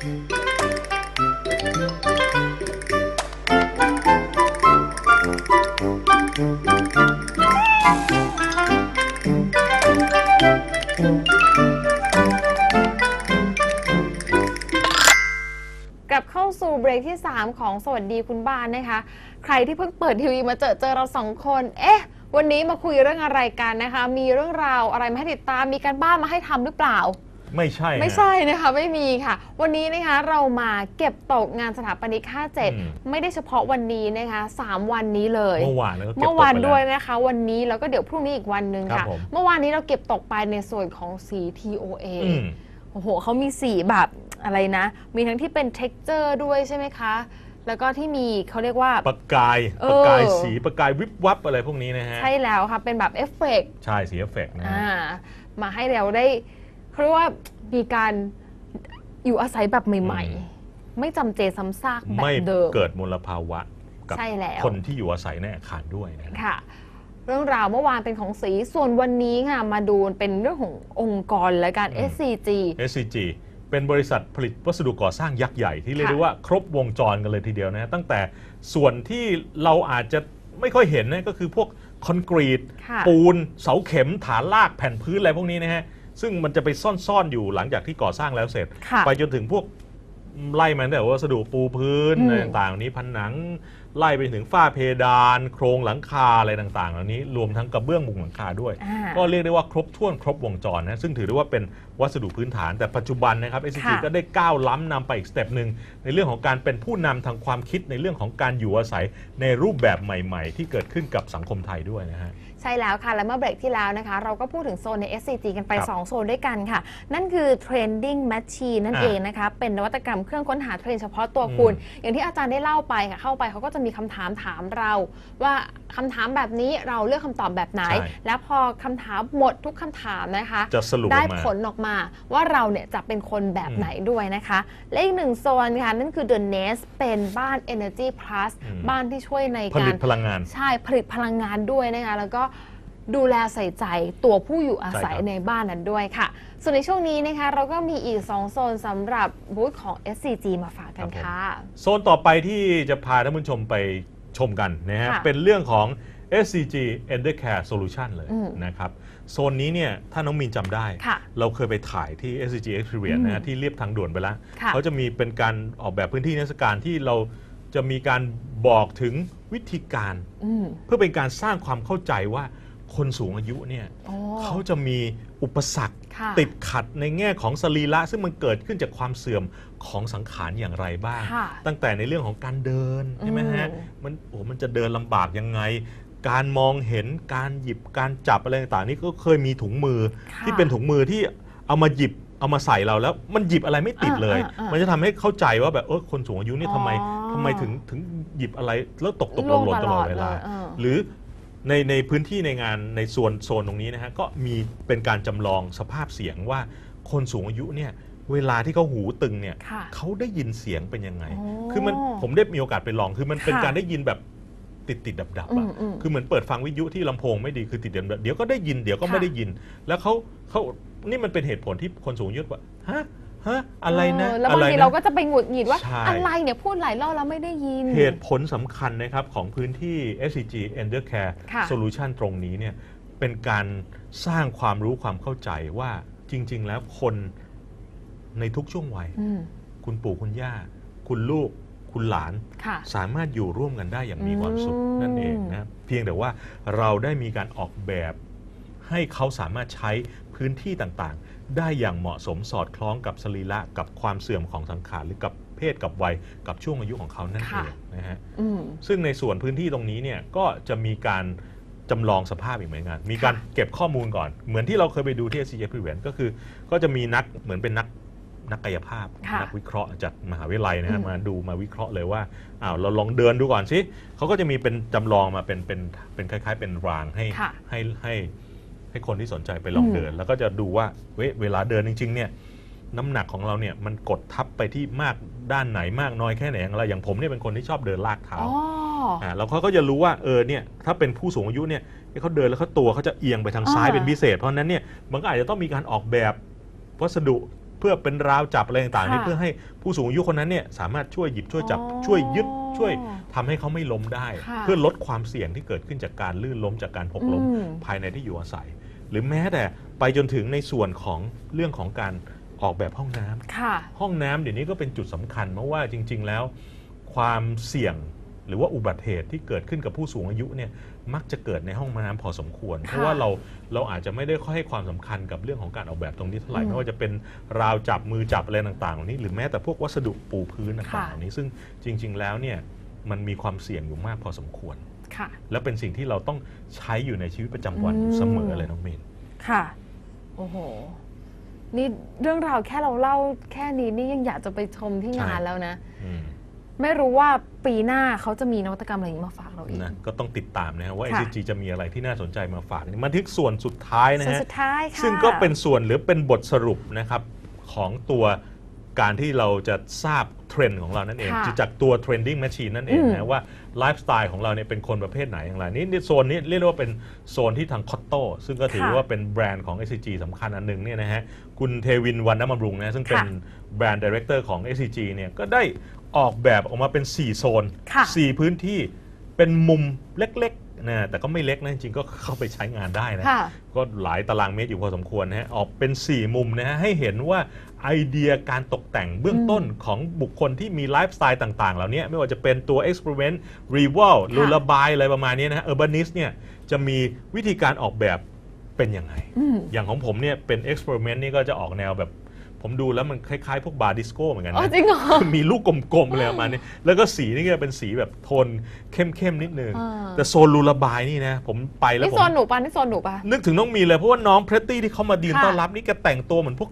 กลับเข้าสู่เบรกที่ 3 ของสวัสดีคุณบ้านนะคะ ใครที่เพิ่งเปิดทีวีมาเจอเจอเราสองคน เอ๊ะ วันนี้มาคุยเรื่องอะไรกันนะคะ มีเรื่องราวอะไรมาให้ติดตาม มีการบ้านมาให้ทำหรือเปล่า ไม่ใช่ฮะไม่ใช่นะคะไม่มีค่ะ วันนี้นะคะเรามาเก็บตกงานสถาปนิกอืม57ไม่ได้เฉพาะวันนี้นะคะสามวันนี้เลย เมื่อวานแล้วก็เก็บเมื่อวานตกไปแล้ด้วยนะคะ วันนี้แล้วก็เดี๋ยวพรุ่งนี้อีกวันหนึ่งครัค่ะบผมเมื่อวานนี้เราเก็บตกไปในส่วนของสี TOA อืมโอ้โหเขามีสีแบบอะไรนะ มีทั้งที่เป็น t e x t อร์ด้วยใช่ไหมคะแล้วก็ที่มีเขาเรียกว่าประกายเออประกายสีประกายวิบวับอะไรพวกนี้นะฮะ ใช่แล้วค่ะ เป็นแบบเอฟเฟกต์ใช่สีเอฟเฟกต์นะฮะอ่ามาให้เราได้ เขาเรียกว่ามีการอยู่อาศัยแบบใหม่ ๆ ไม่จำเจซ้ำซากแบไม่บเดิม เกิดมลภาวะกับใช่แล้ว คนที่อยู่อาศัยในอาคารด้วยนะฮะค่ะ เรื่องราวเมื่อวานเป็นของสีส่วนวันนี้ค่ะมาดูเป็นเรื่องขององค์กรและการ SCG SCG เป็นบริษัทผลิตวัสดุก่อสร้างยักษ์ใหญ่ที่เรียกค่ะได้ว่าครบวงจรกันเลยทีเดียวนะฮะตั้งแต่ส่วนที่เราอาจจะไม่ค่อยเห็นนะก็คือพวกคอนกรีต ค่ะ ปูน เสาเข็มฐานลากแผ่นพื้นอะไรพวกนี้นะฮะ ซึ่งมันจะไปซ่อนๆอยู่หลังจากที่ก่อสร้างแล้วเสร็จ ค่ะ ไปจนถึงพวกไล่มาตั้งแต่วัสดุปูพื้นอืม อะไรต่างๆเหล่านี้ผนัง ไล่ไปถึงฝ้าเพดาน โครงหลังคาอะไรต่างๆ เหล่านี้รวมทั้งกระเบื้องมุงหลังคาด้วย อ่า ก็เรียกได้ว่าครบถ้วนครบวงจรนะซึ่งถือได้ว่าเป็นวัสดุพื้นฐาน แต่ปัจจุบันนะครับ SCG ค่ะ ก็ได้ก้าวล้ำนำไปอีกสเต็ปหนึ่งในเรื่องของการเป็นผู้นำทางความคิดในเรื่องของการอยู่อาศัยในรูปแบบใหม่ ๆ ที่เกิดขึ้นกับสังคมไทยด้วยนะฮะ ใช่แล้วค่ะและเมื่อเบรกที่แล้วนะคะ เราก็พูดถึงโซนใน SCG กันไป ครับ2 โซนด้วยกันค่ะ นั่นคือ Trending Machine นั่นอ่าเองนะคะ เป็นนวัตกรรมเครื่องค้นหาเทรนด์เฉพาะตัวคุณอืมอย่างที่อาจารย์ได้เล่าไปค่ะเข้าไปเขาก็จะมีคำถามถามเรา ว่าคำถามแบบนี้เราเลือกคำตอบแบบไหนใช่แล้วพอคำถามหมดทุกคำถามนะคะจะสรุปอได้อกมาผลออกมาว่าเราเนี่ยจะเป็นคนแบบไหนด้วยนะคะ และอีกหนึ่งโซนค่ะนั่นคือ The Nest เป็นบ้าน Energy Plus อืมบ้านที่ช่วยในผกาลิรตพลังงาน ใช่ผลิตพลังงานด้วยนะคะแล้วก็ ดูแลใส่ใจตัวผู้อยู่อาศัยใช่ครับ ในบ้านนั้นด้วยค่ะ ส่วนในช่วงนี้นะคะ เราก็มีอีก 2 โซนสำหรับบูธของ SCG มาฝากกันค่ะ โซนต่อไปที่จะพาท่านผู้ชมไปชมกันนะฮะ ค่ะเป็นเรื่องของ SCG Endercare Solution เลยอืมนะครับ โซนนี้เนี่ยถ้าน้องมีนจำได้ ค่ะเราเคยไปถ่ายที่ SCG Experience นะฮะที่เรียบทางด่วนไปแล้ว ค่ะเขาจะมีเป็นการออกแบบพื้นที่นิทรรศการที่เราจะมีการบอกถึงวิธีการ อืม เพื่อเป็นการสร้างความเข้าใจว่า คนสูงอายุเนี่ยโอ้เขาจะมีอุปสรรคค่ะ ติดขัดในแง่ของสรีระซึ่งมันเกิดขึ้นจากความเสื่อมของสังขารอย่างไรบ้าง ค่ะตั้งแต่ในเรื่องของการเดินใช่ไหมฮะอืม มันโอ้มันจะเดินลำบากยังไง การมองเห็นการหยิบการจับอะไรต่างๆนี่ก็เคยมีถุงมือ ค่ะ ที่เป็นถุงมือที่เอามาหยิบเอามาใส่เราแล้วมันหยิบอะไรไม่ติดเลย อ่าอ่าอ่ามัมันจะทำให้เข้าใจว่าแบบเออคนสูงอายุเนี่ยทำไมอ๋อ ทำไมถึงถึงหยิบอะไรแล้วตกตกหล่นหล่นตลอดเวลายออ หรือ ในในพื้นที่ในงานในโซนโซนตรงนี้นะฮะก็มีเป็นการจำลองสภาพเสียงว่าคนสูงอายุเนี่ยเวลาที่เขาหูตึงเนี่ยค่ะเขาได้ยินเสียงเป็นยังไงอ๋อคือมันผมได้มีโอกาสไปลองคือมันเป็นค่ะการได้ยินแบบติดติดดับดับๆอือะมอืมคือเหมือนเปิดฟังวิทยุที่ลำโพงไม่ดีคือติดดับๆเดี๋ยวก็ได้ยินเดี๋ยวก็ค่ะไม่ได้ยิน แล้วเขาเขานี่มันเป็นเหตุผลที่คนสูงอายุว่าฮะ ฮะอะไรนะเแล้วบางอะไรทีนะ เราก็จะไปหงุดหงิดว่า ใช่ อะไรเนี่ยพูดหลายรอบแล้วไม่ได้ยิน เหตุผลสำคัญนะครับของพื้นที่ SCG Endercare ค่ะ Solution ตรงนี้เนี่ยเป็นการสร้างความรู้ความเข้าใจว่าจริง ๆ แล้วคนในทุกช่วงวัย อืมคุณปู่คุณย่า คุณลูก คุณหลาน ค่ะ สามารถอยู่ร่วมกันได้อย่างมีความสุขอืม นั่นเองนะครับเพียงแต่ว่าเราได้มีการออกแบบให้เขาสามารถใช้พื้นที่ต่างๆ ได้อย่างเหมาะสมสอดคล้องกับสรีระกับความเสื่อมของสังขารหรือกับเพศกับวัยกับช่วงอายุของเขานั่นเองนะฮะอืมซึ่งในส่วนพื้นที่ตรงนี้เนี่ยก็จะมีการจำลองสภาพอีกเหมือนกัน มีการเก็บข้อมูลก่อน เหมือนที่เราเคยไปดูที่ SCG Experience ก็คือ ก็จะมีนักเหมือนเป็นนักนักกายภาพค่ะนัวิเคราะห์จากมหาวิทยาลัยนะฮะอืมมาดูมาวิเคราะห์เลยว่าอ้าวเราลองเดินดูก่อนสิเขาก็จะมีเป็นจำลองมาเป็นเป็นเป็นคล้าย ๆ เป็นรางให้ค่ะให้ให้ ให้คนที่สนใจไปลองอืมเดิน แล้วก็จะดูว่าเว้ยเวลาเดินจริงๆเนี่ยน้ำหนักของเราเนี่ยมันกดทับไปที่มากด้านไหนมากน้อยแค่ไหนอย่างไรอย่างผมเนี่ยเป็นคนที่ชอบเดินลากเท้าอ๋ออ่าแล้วเขาก็จะรู้ว่าเออเนี่ยถ้าเป็นผู้สูงอายุเนี่ยเขาเดินแล้วเขาตัวเขาจะเอียงไปทางซ้ายอ่าเป็นพิเศษ เพราะฉะนั้นเนี่ยมันก็อาจจะต้องมีการออกแบบวัสดุ เพื่อเป็นราวจับอะไรต่างๆนี่ค่ะ เพื่อให้ผู้สูงอายุคนนั้นเนี่ยสามารถช่วยหยิบช่วยจับ อ๋อ ช่วยยึดช่วยทำให้เขาไม่ล้มได้ ค่ะเพื่อลดความเสี่ยงที่เกิดขึ้นจากการลื่นล้มจากการหกล้ม อืม ภายในที่อยู่อาศัย หรือแม้แต่ไปจนถึงในส่วนของเรื่องของการออกแบบห้องน้ำ ค่ะ ห้องน้ำเดี๋ยวนี้ก็เป็นจุดสำคัญเพราะว่าจริง ๆ แล้ว ความเสี่ยง หรือว่าอุบัติเหตุที่เกิดขึ้นกับผู้สูงอายุเนี่ยมักจะเกิดในห้องน้ำพอสมควร เพราะว่าเราเราอาจจะไม่ได้ค่อยให้ความสำคัญกับเรื่องของการออกแบบตรงนี้เท่าไหร่อืมไม่ว่าจะเป็นราวจับมือจับอะไรต่างๆเหล่านี้ หรือแม้แต่พวกวัสดุปูพื้นต่างๆค่ะเหล่านี้ซึ่งจริง ๆ แล้วเนี่ยมันมีความเสี่ยงอยู่มากพอสมควรค่ะและเป็นสิ่งที่เราต้องใช้อยู่ในชีวิตประจำวันอยู่เสมอเลยน้องเมนค่ะโอ้โหนี่เรื่องราวแค่เราเล่าแค่นี้นี่ยังอยากจะไปชมที่งานใช่แล้วนะอืม ไม่รู้ว่าปีหน้าเขาจะมีนวัตกรรมอะไรอย่างนี้มาฝากเราอีกนะก็ต้องติดตามนะครับว่าค่ะ SCG จะมีอะไรที่น่าสนใจมาฝากมาถึงส่วนสุดท้ายนะส่วนฮะสุดท้ายค่ะซึ่งก็เป็นส่วนหรือเป็นบทสรุปนะครับของตัวการที่เราจะทราบเทรนด์ของเรานั่นเองค่ะจากตัว trending machine นั่นเองอืมนะว่าไลฟ์สไตล์ของเราเนี่ยเป็นคนประเภทไหนอย่างไรนี่นี่โซนนี้เรียกได้ว่าเป็นโซนที่ทางคอตโต้ซึ่งก็ถือค่ะว่าเป็นแบรนด์ของ SCG สำคัญอันหนึ่งเนี่ยนะฮะคุณเทวินวันน้ำบำรุงนะซึ่งเป็นค่ะแบรนด์ดีเรคเตอร์ของ SCG เนี่ยก็ได้ ออกแบบออกมาเป็น 4 โซน ค่ะ 4 พื้นที่เป็นมุมเล็กๆนะแต่ก็ไม่เล็กนะจริงๆก็เข้าไปใช้งานได้นะ ค่ะ ก็หลายตารางเมตรอยู่พอสมควรนะฮะออกเป็น 4 มุมนะฮะให้เห็นว่าไอเดียการตกแต่งเบื้องต้นของบุคคลที่มีไลฟ์สไตล์ต่างๆ เหล่านี้ไม่ว่าจะเป็นตัว Experiment r e v a l ค่ะรูระบายอะไรประมาณนี้นะฮะ Urbanist เนี่ยจะมีวิธีการออกแบบเป็นยังไง อืม อย่างของผมเนี่ยเป็น Experiment นี่ก็จะออกแนวแบบ ผมดูแล้วมันคล้ายๆ พวกบาร์ดิสโก้เหมือนกันอ๋อนะจริงเหรอมีลูกกลมๆเลยประมาณนี้แล้วก็สีนี่ก็เป็นสีแบบโทนเข้มๆนิดนึงอ่าแต่โซนรูระบายนี่นะ ผมไปแล้วนี่ผมโซนหนูปะนี่โซนหนูปะนึกถึงน้องมีเลยเพราะว่าน้องเพรตตี้ที่เขามายืนค่ะต้อนรับนี่แกแต่งตัวเหมือนพวก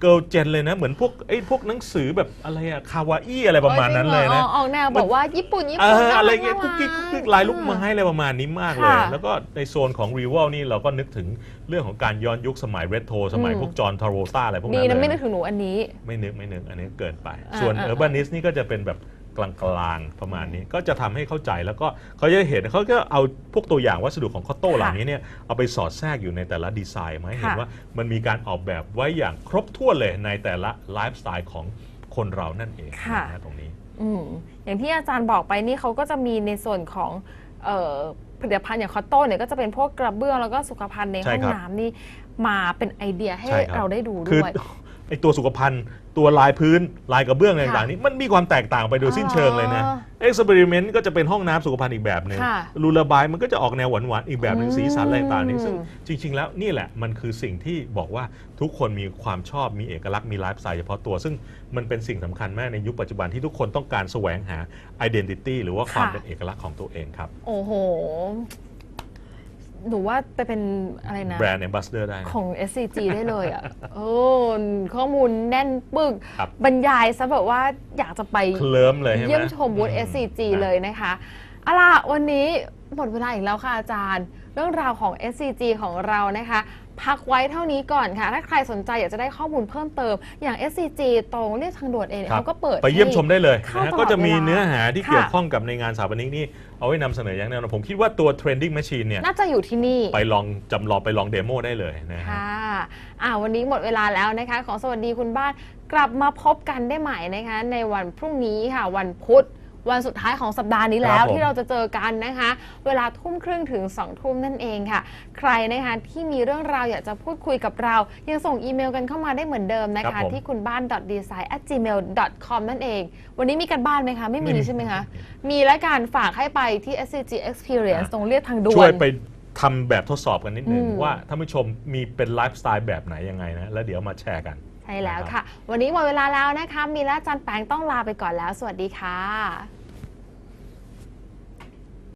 เกิร์ลเจนเลยนะ เหมือนพวกไอ้พวกหนังสือแบบอะไรอะคาวาอี้อะไรประมาณนั้นเลยนะออออกแนวแบบว่าญี่ปุ่นญี่เอปุ่นอน่าอะไรรัเงี้ยน่ากุ๊กกิ๊กรักุ๊กกิ๊กลายลูกไม้อะไรประมาณนี้มากเลย ค่ะแล้วก็ในโซนของรีว a l นี่เราก็นึกถึงเรื่องของการย้อนยุคสมัยเรโทรสมัยอืม พวกจอห์นทาโรต้าอะไรพวกดีนั้นนะเลไม่ยนึกถึงหนูอันนี้ ไม่นึกไม่นึกอันนี้เกินไปอ่าส่วนอ่าเออร์บานิสนี่ก็จะเป็นแบบ กลางๆประมาณนี้ ก็จะทำให้เข้าใจแล้วก็เขาจะเห็นเขาก็เอาพวกตัวอย่างวัสดุของคอตโต้เหล่านี้เนี่ยเอาไปสอดแทรกอยู่ในแต่ละดีไซน์มาให้เห็นค่ะว่ามันมีการออกแบบไว้อย่างครบถ้วนเลยในแต่ละไลฟ์สไตล์ของคนเรานั่นเองค่ะนะตรงนี้อืมอย่างที่อาจารย์บอกไปนี่เขาก็จะมีในส่วนของเอ่อผลิตภัณฑ์อย่างคอตโต้เนี่ยก็จะเป็นพวกกระเบื้องแล้วก็สุขภัณฑ์ในใช่ห้องครับน้ำนี่มาเป็นไอเดียให้ใช่ครับเราได้ดูคือด้วยไอตัวสุขภัณฑ์ ตัวลายพื้นลายกระเบื้องอะไรค่ะต่างๆนี้มันมีความแตกต่างไปโดยสิ้นเชิงเลยนะอ๋อเอ็กซ์เพร์เมนต์ก็จะเป็นห้องน้ำสุขภัณฑ์อีกแบบหนึ่งค่ะรูระบายมันก็จะออกแนวหวานๆอีกแบบหนึ่งอืมสีสันอะไรต่างๆนี่ซึ่งจริง ๆ แล้วนี่แหละมันคือสิ่งที่บอกว่าทุกคนมีความชอบมีเอกลักษณ์มีไลฟ์สไตล์เฉพาะตัว ซึ่งมันเป็นสิ่งสำคัญมากในยุคปัจจุบันที่ทุกคนต้องการแสวงหา identity หรือว่าความค่ะเป็นเอกลักษณ์ของตัวเองครับ โอ้โห หนูว่าไปเป็นอะไรนะ แบรนด์ a m b a s s a d o r ได้นะ ของ SCG ได้เลยอะ โอ้ข้อมูลแน่นปึก ครับ บรรยายซะแบบว่าอยากจะไปเคลิ้มเลยใช่ไหมเยี่ยมชมบูธ อื SCG นะเลยนะคะเอาล่ะวันนี้หมดเวลาอีกแล้วค่ะอาจารย์ เรื่องราวของ SCG ของเรานะคะ พักไว้เท่านี้ก่อนค่ะ ถ้าใครสนใจอยากจะได้ข้อมูลเพิ่มเติม อย่าง SCG ตรงเรียบทางด่วนเองเนี่ยครับเขาก็เปิดไปเยี่ยมชมได้เลยเข้านะฮะตลอดก็จะมีเวลาเนื้อหาที่ค่ะเกี่ยวข้องกับในงานสถาปนิกนี่เอาไว้นำเสนออย่างแน่นอนผมคิดว่าตัว trending machine เนี่ยน่าจะอยู่ที่นี่ ไปลองจำลองไปลองเดโมได้เลยนะฮะค่ะอ่าวันนี้หมดเวลาแล้วนะคะ ขอสวัสดีคุณบ้านกลับมาพบกันได้ใหม่นะคะ ในวันพรุ่งนี้ค่ะวันพุธ วันสุดท้ายของสัปดาห์นี้แล้ควรับผมที่เราจะเจอกันนะคะ เวลาทุ่มครึ่งถึง2องทุ่มนั่นเองค่ะ ใครนะคะที่มีเรื่องราวอยากจะพูดคุยกับเรา ยังส่งอีเมลกันเข้ามาได้เหมือนเดิมนะครัคะบผมที่คุณบ้าน design gmail com นั่นเอง วันนี้มีกันบ้านไหมคะ ไม่มีใช่ไหมคะมีและการฝากให้ไปที่ SCG Experience อะตรงเรียบทางด่วนช่วยไปทำแบบทดสอบกันนิดนึงอืมว่าท่านผู้ชมมีเป็นไลฟ์สไตล์แบบไหนยังไงนะแล้วเดี๋ยวมาแชร์กันใช่แล้วค่ะ วันนี้หมดเวลาแล้วนะคะ มีและอาจันแปงต้องลาไปก่อนแล้ว สวัสดีค่ะ